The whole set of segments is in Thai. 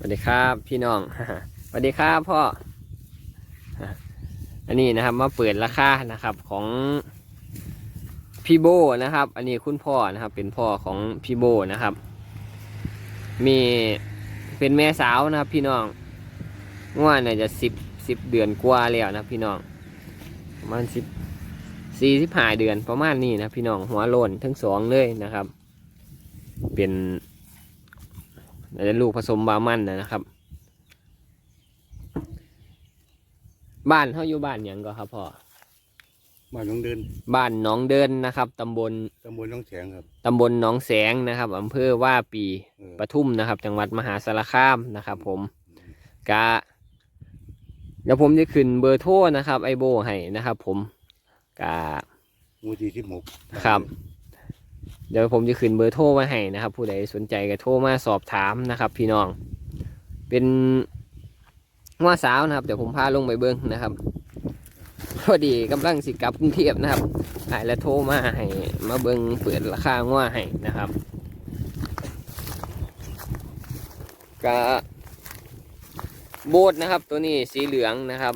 สวัสดีครับพี่น้องสวัสดีครับพ่ออันนี้นะครับมาเปิดราคานะครับของพี่โบนะครับ อันนี้คุณพ่อนะครับ เป็นพ่อของพี่โบนะครับ มีเป็นแม่สาวนะครับ พี่น้องง่วนน่าจะสิบสิบเดือนกว่าแล้วนะพี่น้องประมาณสิบสี่สิบห้าเดือนประมาณนี้นะพี่น้องหัวโลนทั้งสองเลยนะครับ เป็น น่าจะลูกผสมบามันนะนะครับ บ้านเขาอยู่บ้านหยังก็ครับพ่อบ้านหน้องเดินบ้านหนองเดินนะครับตำบลตำบลหน้องแสงครับ ตำบลหนองแสงนะครับอำเภอว่าปีเออ ปทุมนะครับ จังหวัดมหาสารคามนะครับ ผมกะเดี๋ยวผมจะขึ้นเบอร์โทรนะครับ ไอโบให้นะครับ ผมกะ หมูที่สิบหกครับ เดี๋ยวผมจะขึ้นเบอร์โทรไว้ให้นะครับ ผู้ใดสนใจก็โทรมาสอบถามนะครับ พี่น้อง เป็นว่าสาวนะครับเดี๋ยวผมพาลงไปเบิ้งนะครับพอดีกำลังสิกลับกรุงเทพนะครับหายแล้วโทรมาให้มาเบิ้งเปิดราคาง่วให้นะครับก็โบดนะครับ ตัวนี้สีเหลืองนะครับ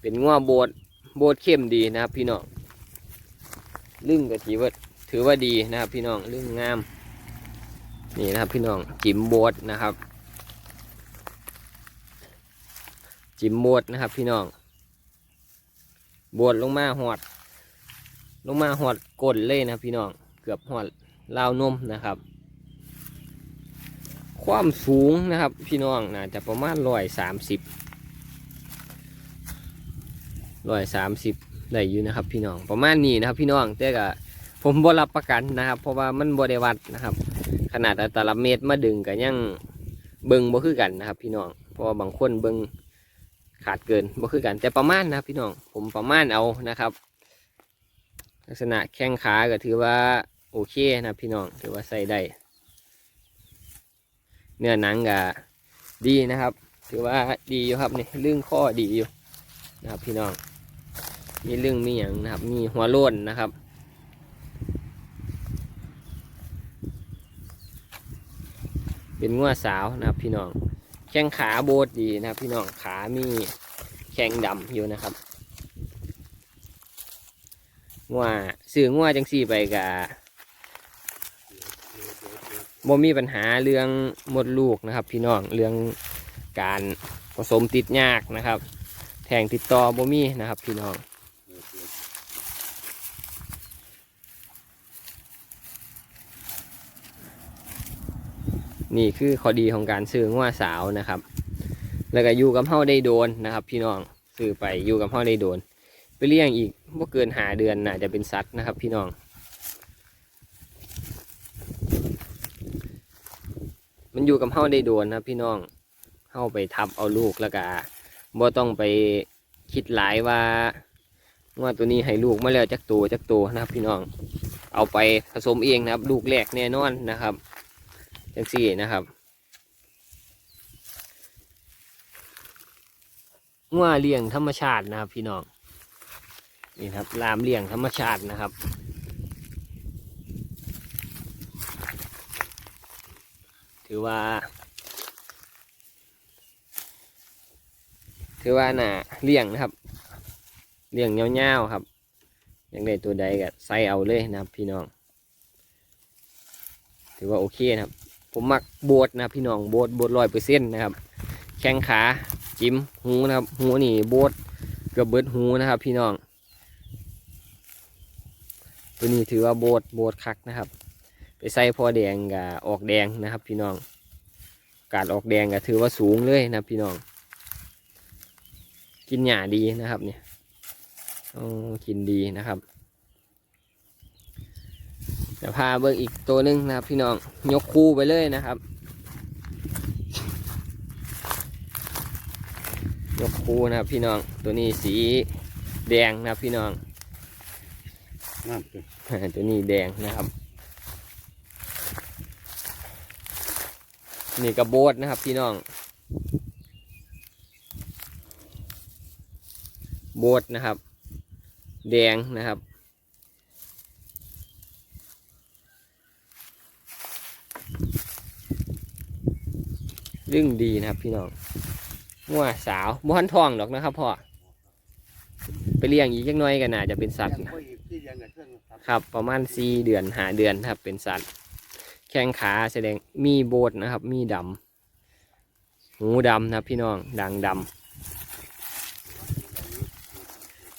เป็นง่วโบดโบดเข้มดีนะครับ พี่น้องลึ่งก็ถือว่า ถือว่าดีนะครับ พี่น้องลึ่องงาม นี่นะครับ พี่น้องจิมโบดนะครับ จิมโบดนะครับ พี่น้องบวชลงมาหอด ลงมาหอดก้นเลยนะครับพี่น้องเกือบหอดราวนมนะครับ ความสูงนะครับ พี่น้องน่าจะประมาณร้อยสามสิบร้อยสามสิบได้อยู่นะครับ พี่น้องประมาณนี้นะครับ พี่น้องแต่ก็ ผมบ่รับประกันนะครับ เพราะว่ามันบ่ได้วัดนะครับ ขนาดอัตราเมตรมาดึงก็ยังเบิงบ่คือกันนะครับ พี่น้องเพราะว่าบางคนเบิงขาดเกินบ่คือกันแต่ประมาณนะครับ พี่น้องผมประมาณเอานะครับ ลักษณะแข้งขาก็ถือว่าโอเคนะครับพี่น้องถือว่าใส่ได้เนื้อหนังก็ดีนะครับ ถือว่าดีอยู่ครับนี่ลึงข้อดีอยู่นะครับ พี่น้องมีลึงมีอย่างนะครับ มีหัวโล้นนะครับ เป็นงัวสาวนะครับพี่น้อง แข้งขาโบดดีนะครับพี่น้องขามีแข้งดำอยู่นะครับงัวซื้องัวจังสี่ไปกะบ่มีปัญหาเรื่องมดลูกนะครับ พี่น้องเรื่องการผสมติดยากนะครับ แทงติดต่อบ่มีนะครับ พี่น้อง นี่คือข้อดีของการซื้องัวสาวนะครับ แล้วก็อยู่กับเฮาได้โดนนะครับ พี่น้องซื้อไปอยู่กับเฮาได้โดน ไปเลี้ยงอีกบ่เกินหาเดือนน่าจะเป็นสัตว์นะครับ พี่น้อง มันอยู่กับเฮาได้โดนนะพี่น้องเฮาไปทับเอาลูกแล้วก็บ่ต้องไปคิดหลายว่าว่าตัวนี้ให้ลูกมาแล้วจักตัวจักตัวนะครับ พี่น้อง เอาไปผสมเองนะครับ ลูกแรกแน่นอนนะครับ จังสี่นะครับงัวเลี้ยงธรรมชาตินะครับ พี่น้องนี่ครับลามเลี้ยงธรรมชาตินะครับถือว่า ถือว่าน่ะเลี้ยงนะครับ เลี้ยงเงาๆครับ อยากได้ตัวใดก็ใส่เอาเลยนะครับ พี่น้อง ถือว่าโอเคนะครับ ผมมักโบดนะพี่น้องโบดโบดร้อยเปอร์เซ็นต์นะครับ แข้งขาจิ้มหูนะครับ หูนี่โบดเกือบเบิดหูนะครับ พี่น้อง ตัวนี้ถือว่าโบดโบดคักนะครับ ไปใส่พอแดงกับออกแดงนะครับ พี่น้อง การออกแดงก็ถือว่าสูงเลยนะพี่น้อง กินหญ้าดีนะครับเนี่ยอ๋อกินดีนะครับ เดี๋ยวพาเบิ่งอีกตัวหนึงนะครับ พี่น้องยกคู่ไปเลยนะครับ ยกคู่นะครับพี่น้องตัวนี้สีแดงนะครับพี่น้องน้ำตัวตัวนี้แดงนะครับ นี่กระโบดนะครับพี่น้อง โบดนะครับ แดงนะครับ ดึงดีนะครับพี่น้องงัวสาวบ้านทองดอกนะครับพ่อไปเลี้ยงอีกจักหน้อยกันน่าจะเป็นสัตว์ยังนะบ่อีกที่ยังกับเครื่องครับครับ ประมาณสี่เดือนหาเดือนครับเป็นสัตว์ แข้งขาแสดงมีโบดนะครับ มีดำหูดำนะครับพี่น้องด่างดำ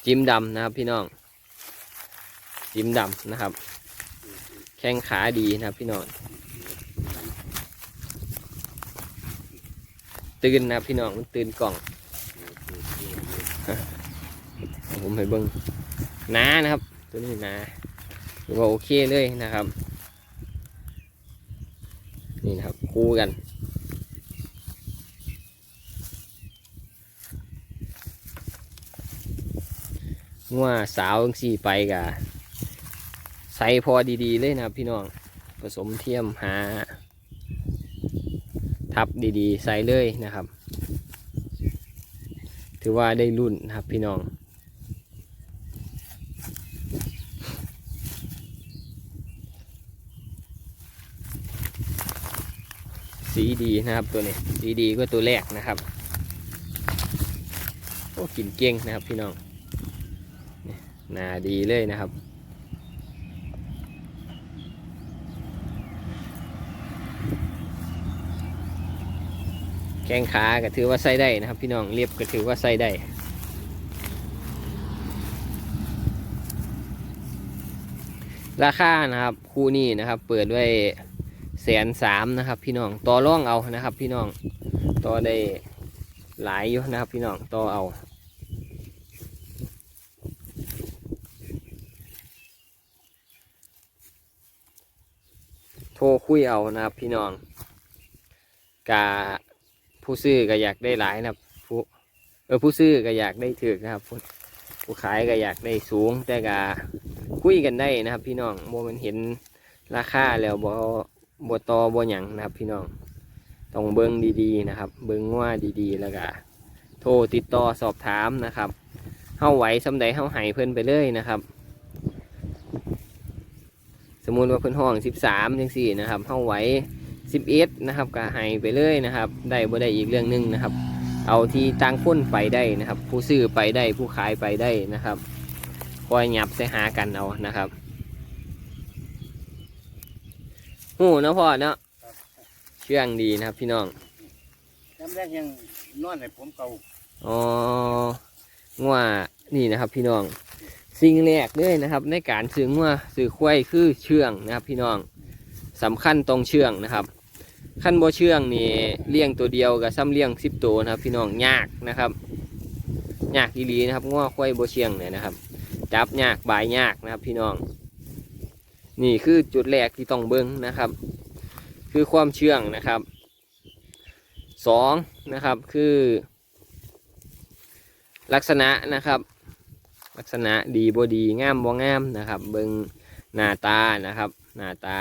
จิ้มดำนะครับพี่น้อง จิ้มดำนะครับ แข้งขาดีนะครับพี่น้อง ตื่นนะพี่น้องมันตื่นกล่องผมให้เบิ้งหนานะครับ ตัวนี้หนาถือว่าโอเคเลยนะครับ นี่นะครับคู่กันงัวสาวงสี่ไปกะใส่พอดีๆเลยนะครับพี่น้องผสมเทียมหา ทับดีๆ ใส่เลยนะครับ ถือว่าได้รุ่นนะครับพี่น้องสีดีนะครับตัวนี้สีดีก็ตัวแรกนะครับโอ้กินเก่งนะครับพี่น้องนี่หนาดีเลยนะครับ แข้งขาก็ถือว่าใส่ได้นะครับพี่น้องเรียบก็ถือว่าใส่ได้ราคานะครับคู่นี้นะครับเปิดไว้แสนสามนะครับพี่น้องต่อร่องเอานะครับ พี่น้องต่อได้หลายอยู่นะครับ พี่น้องต่อเอาโทรคุยเอานะครับพี่น้องกา ผู้ซื้อก็อยากได้หลายนะครับผู้เออผู้ซื้อก็อยากได้ถึกนะครับผู้ผู้ขายก็อยากได้สูง แต่กาคุยกันได้นะครับ พี่น้องโมมันเห็นราคาแล้วบ่บ่ตอบ่หยังนะครับ พี่น้องต้องเบิ้งดีๆนะครับ เบิ้งว่าดีๆ แล้วก็โทรติดต่อสอบถามนะครับเฮาไหวสำใดเฮาให้เพิ่นไปเลยนะครับ สมมุติว่าเพิ่นห้องสิบสามจังสี่นะครับเฮาไหว สิบเอ็ดนะครับก็ให้ไปเลยนะครับ ได้บ่ได้อีกเรื่องหนึงนะครับ เอาที่ต่างคนไปได้นะครับ ผู้ซื้อไปได้ผู้ขายไปได้นะครับคอยหยับใส่หากันเอานะครับหูเนาะพ่อเนาะเชื่องดีนะครับพี่น้องน้ำแรกยังนอนให้ผมเก่าอ๋องัวนี่นะครับ พี่น้อง สิ่งแรกเลยนะครับ ในการซื้องัวซื้อควายคือเชื่องนะครับ พี่น้องสำคัญตรงเชื่องนะครับ ขั้นบ่เชื่องนี่เลี้ยงตัวเดียวกับซ้ำเลี้ยงสิบตัวนะครับ พี่น้องยากนะครับยากดีๆนะครับงัวควายบ่เชื่องเนี่ยนะครับ จับยากบายยากนะครับ พี่น้อง นี่คือจุดแรกที่ต้องเบิ้งนะครับ คือความเชื่องนะครับสองนะครับคือลักษณะนะครับ ลักษณะดีบ่ดีงามบ่งามนะครับ เบิงหน้าตานะครับ หน้าตา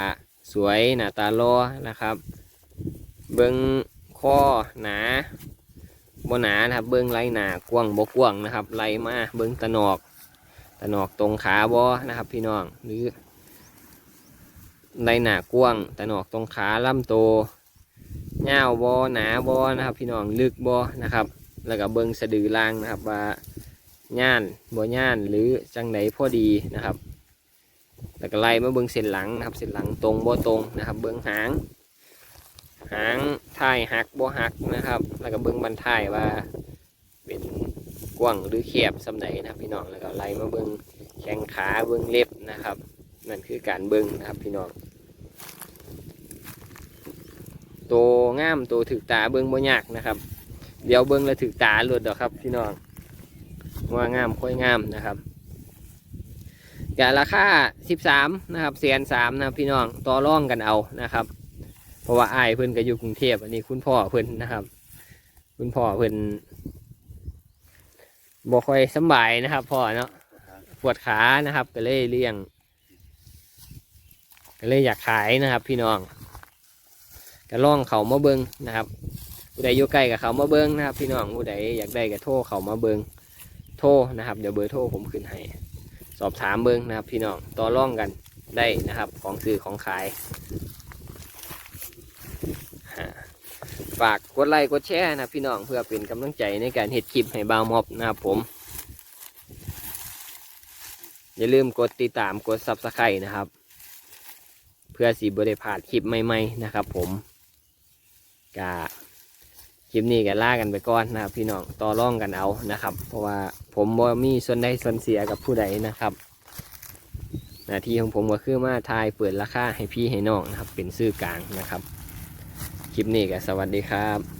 สวยหน้าตารอนะครับ เบิงข้อหนาบ่หนานะครับ เบิงไหลหนากว้างบ่กว้างนะครับไหลมาเบิงตะนอกตะนอกตรงขาบ่นะครับ พี่น้องหรือไหลหนากว้างตะนอกตรงขาลำโตเงาวบ่หนาบ่นะครับ พี่น้องลึกบ่นะครับ แล้วก็เบิงสะดือล่างนะครับว่าย่านบ่ย่านหรือจังไหนพอดีนะครับแล้วก็ไล่มาเบิงเส้นหลังนะครับเส้นหลังตรงบ่ตรงนะครับ เบิงหาง หางท้ายหักบ่หักนะครับ แล้วก็เบิงบันท้ายว่า เป็นกว้างหรือแคบสำใดนะพี่น้องแล้วก็ไล่มาเบิงแข้งขาเบิงเล็บนะครับ นั่นคือการเบิงนะครับพี่น้องโตง่ามโตถึกตาเบิงบ่ยากนะครับ เดี๋ยวเบิ้งแล้วถึกตาหลุดดอกครับ พี่น้องว่างามค่อยงามนะครับกะราคาสิบสามนะครับเสียนสามนะครับพี่น้องต่อร่องกันเอานะครับ เพราะว่าอายเพิ่อนก็อยู่กรุงเทพอันนี้คุณพ่อเพิ่อนนะครับ คุณพ่อเพิ่อนบ่ค่อยสบายนะครับพ่อเนาะปวดขานะครับ ก็เลยเลี้ยง ก็เลยอยากขายนะครับ พี่น้องก็ล่องเขามาเบิงนะครับผู้ใดอยู่ใกล้กับเขามาเบิงนะครับ พี่น้องผู้ใดอยากได้ก็โทรเขามาเบิงโทรนะครับ เดี๋ยวเบอร์โทรผมขึ้นให้สอบถามเบิ้งนะครับ พี่น้องต่อร่องกันได้นะครับ ของซื้อของขายฮะ ฝากกดไลค์กดแชร์นะพี่น้องเพื่อเป็นกำลังใจในการเฮ็ดคลิปให้บาวมอบนะครับผม อย่าลืมกดติดตามกดซับสไครต์นะครับ เพื่อสีบริพลาดคลิปใหม่ๆนะครับ ผมกะคลิปนี้ก็ล่ากันไปก่อนนะครับพี่น้องต่อร่องกันเอานะครับ เพราะว่าผมบ่มีส่วนใดส่วนเสียกับผู้ใดนะครับหน้าที่ของผมก็คือมาทายเปิดราคาให้พี่ให้น้องนะครับ เป็นซื่อกลางนะครับ คลิปนี้ก็สวัสดีครับ